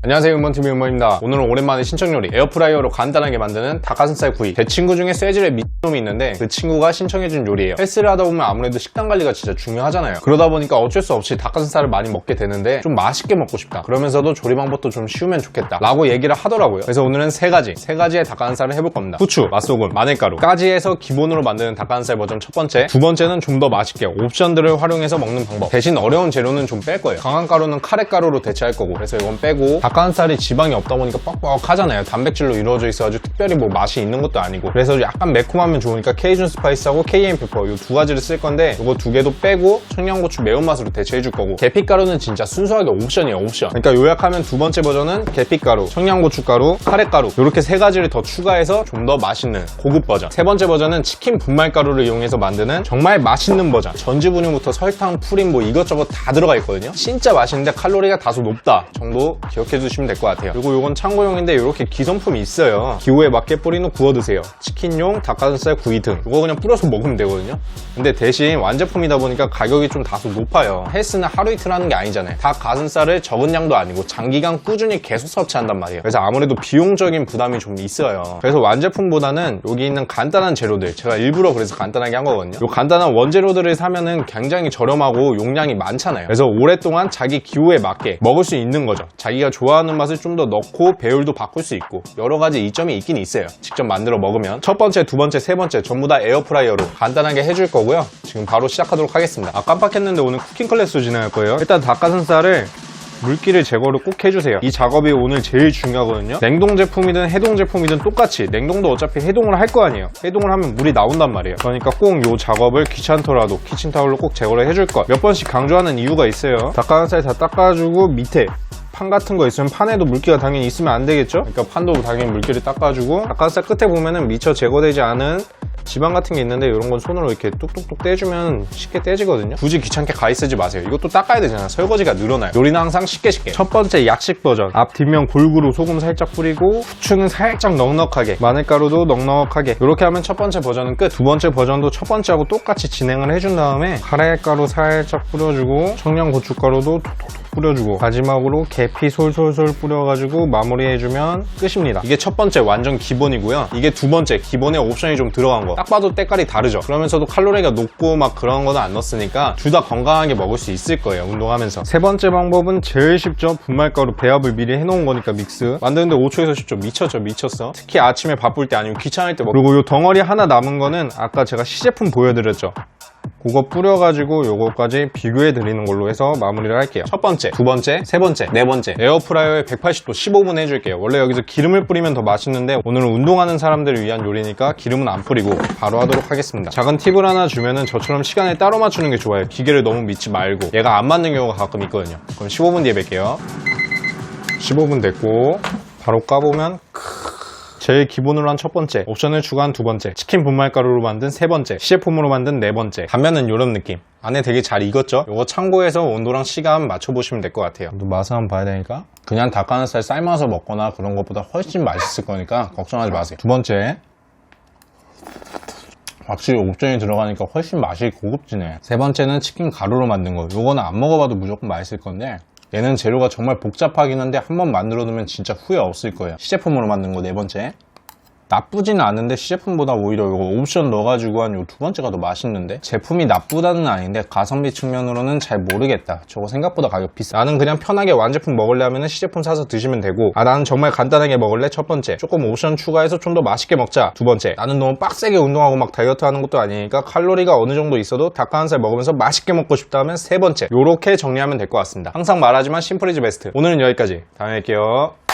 안녕하세요 음원TV 음원입니다. 오늘은 오랜만에 신청 요리 에어프라이어로 간단하게 만드는 닭가슴살 구이. 제 친구 중에 쇠질의 미놈이 있는데 그 친구가 신청해준 요리예요. 헬스를 하다 보면 아무래도 식단 관리가 진짜 중요하잖아요. 그러다 보니까 어쩔 수 없이 닭가슴살을 많이 먹게 되는데 좀 맛있게 먹고 싶다. 그러면서도 조리 방법도 좀 쉬우면 좋겠다. 라고 얘기를 하더라고요. 그래서 오늘은 세 가지 세 가지의 닭가슴살을 해볼 겁니다. 후추, 맛소금, 마늘가루까지 해서 기본으로 만드는 닭가슴살 버전 첫 번째. 두 번째는 좀 더 맛있게 옵션들을 활용해서 먹는 방법. 대신 어려운 재료는 좀 뺄 거예요. 강한 가루는 카레 가루로 대체할 거고. 그래서 이건 빼고 닭 가슴살이 지방이 없다 보니까 뻑뻑하잖아요. 단백질로 이루어져 있어가지고 특별히 뭐 맛이 있는 것도 아니고. 그래서 약간 매콤하면 좋으니까 케이준 스파이스하고 케이엔 페퍼 이 두 가지를 쓸 건데 이거 두 개도 빼고 청양고추 매운맛으로 대체해 줄 거고. 계피가루는 진짜 순수하게 옵션이에요 옵션. 그러니까 요약하면 두 번째 버전은 계피가루 청양고춧가루 카레가루. 이렇게 세 가지를 더 추가해서 좀 더 맛있는 고급 버전. 세 번째 버전은 치킨 분말가루를 이용해서 만드는 정말 맛있는 버전. 전지분유부터 설탕, 프림 뭐 이것저것 다 들어가 있거든요. 진짜 맛있는데 칼로리가 다소 높다 정도 기억해 두시면 될 것 같아요. 그리고 이건 참고용인데 이렇게 기성품이 있어요. 기호에 맞게 뿌리는 구워 드세요. 치킨용 닭가슴살 구이 등. 이거 그냥 뿌려서 먹으면 되거든요. 근데 대신 완제품이다 보니까 가격이 좀 다소 높아요. 헬스는 하루 이틀 하는 게 아니잖아요. 닭 가슴살을 적은 양도 아니고 장기간 꾸준히 계속 섭취한단 말이에요. 그래서 아무래도 비용적인 부담이 좀 있어요. 그래서 완제품보다는 여기 있는 간단한 재료들 제가 일부러 그래서 간단하게 한 거거든요. 이 간단한 원재료들을 사면은 굉장히 저렴하고 용량이 많잖아요. 그래서 오랫동안 자기 기호에 맞게 먹을 수 있는 거죠. 자기가 좋아 하는 맛을 좀 더 넣고 배율도 바꿀 수 있고 여러 가지 이점이 있긴 있어요. 직접 만들어 먹으면 첫 번째 두 번째 세 번째 전부 다 에어프라이어로 간단하게 해줄 거고요. 지금 바로 시작하도록 하겠습니다. 아 깜빡했는데 오늘 쿠킹 클래스 진행할 거예요. 일단 닭가슴살을 물기를 제거를 꼭 해주세요. 이 작업이 오늘 제일 중요하거든요. 냉동 제품이든 해동 제품이든 똑같이 냉동도 어차피 해동을 할 거 아니에요. 해동을 하면 물이 나온단 말이에요. 그러니까 꼭이 작업을 귀찮더라도 키친타올로 꼭 제거를 해줄 것. 몇 번씩 강조하는 이유가 있어요. 닭가슴살 다 닦아주고 밑에 판 같은 거 있으면 판에도 물기가 당연히 있으면 안 되겠죠? 그러니까 판도 당연히 물기를 닦아주고 닭가슴살 끝에 보면은 미처 제거되지 않은 지방 같은 게 있는데 이런 건 손으로 이렇게 뚝뚝뚝 떼주면 쉽게 떼지거든요. 굳이 귀찮게 가위 쓰지 마세요. 이것도 닦아야 되잖아요 설거지가 늘어나요. 요리는 항상 쉽게 쉽게. 첫 번째 약식 버전. 앞 뒷면 골고루 소금 살짝 뿌리고 후추는 살짝 넉넉하게 마늘가루도 넉넉하게. 이렇게 하면 첫 번째 버전은 끝. 두 번째 버전도 첫 번째하고 똑같이 진행을 해준 다음에 카레가루 살짝 뿌려주고 청양고춧가루도 톡톡톡 뿌려주고 마지막으로 계피 솔솔솔 뿌려가지고 마무리해주면 끝입니다. 이게 첫 번째 완전 기본이고요. 이게 두 번째 기본에 옵션이 좀 들어간 거. 딱 봐도 때깔이 다르죠. 그러면서도 칼로리가 높고 막 그런 거는 안 넣었으니까 둘 다 건강하게 먹을 수 있을 거예요 운동하면서. 세 번째 방법은 제일 쉽죠. 분말가루 배합을 미리 해놓은 거니까 믹스. 만드는데 5초에서 10초. 미쳤죠 미쳤어. 특히 아침에 바쁠 때 아니면 귀찮을 때 먹... 그리고 요 덩어리 하나 남은 거는 아까 제가 시제품 보여드렸죠 그거 뿌려가지고 요거까지 비교해 드리는 걸로 해서 마무리를 할게요. 첫 번째, 두 번째, 세 번째, 네 번째. 에어프라이어에 180도 15분 해줄게요. 원래 여기서 기름을 뿌리면 더 맛있는데 오늘은 운동하는 사람들을 위한 요리니까 기름은 안 뿌리고 바로 하도록 하겠습니다. 작은 팁을 하나 주면은 저처럼 시간을 따로 맞추는 게 좋아요. 기계를 너무 믿지 말고. 얘가 안 맞는 경우가 가끔 있거든요. 그럼 15분 뒤에 뵐게요. 15분 됐고 바로 까보면 제일 기본으로 한 첫 번째, 옵션을 추가한 두 번째, 치킨 분말가루로 만든 세 번째, 시제품으로 만든 네 번째. 단면은 이런 느낌. 안에 되게 잘 익었죠? 이거 참고해서 온도랑 시간 맞춰보시면 될 것 같아요. 맛을 한번 봐야 되니까. 그냥 닭가슴살 삶아서 먹거나 그런 것보다 훨씬 맛있을 거니까 걱정하지 마세요. 두 번째. 확실히 옵션이 들어가니까 훨씬 맛이 고급지네. 세 번째는 치킨 가루로 만든 거. 요거는 안 먹어봐도 무조건 맛있을 건데 얘는 재료가 정말 복잡하긴 한데 한번 만들어 두면 진짜 후회 없을 거예요. 시제품으로 만든 거 네 번째 나쁘지는 않은데 시제품보다 오히려 이거 옵션 넣어가지고 한 요 두 번째가 더 맛있는데? 제품이 나쁘다는 아닌데 가성비 측면으로는 잘 모르겠다. 저거 생각보다 가격 비싸. 나는 그냥 편하게 완제품 먹으려면 시제품 사서 드시면 되고. 아 나는 정말 간단하게 먹을래? 첫 번째. 조금 옵션 추가해서 좀 더 맛있게 먹자. 두 번째. 나는 너무 빡세게 운동하고 막 다이어트 하는 것도 아니니까 칼로리가 어느 정도 있어도 닭가슴살 먹으면서 맛있게 먹고 싶다면 세 번째. 요렇게 정리하면 될 것 같습니다. 항상 말하지만 심플이즈 베스트. 오늘은 여기까지. 다음에 뵐게요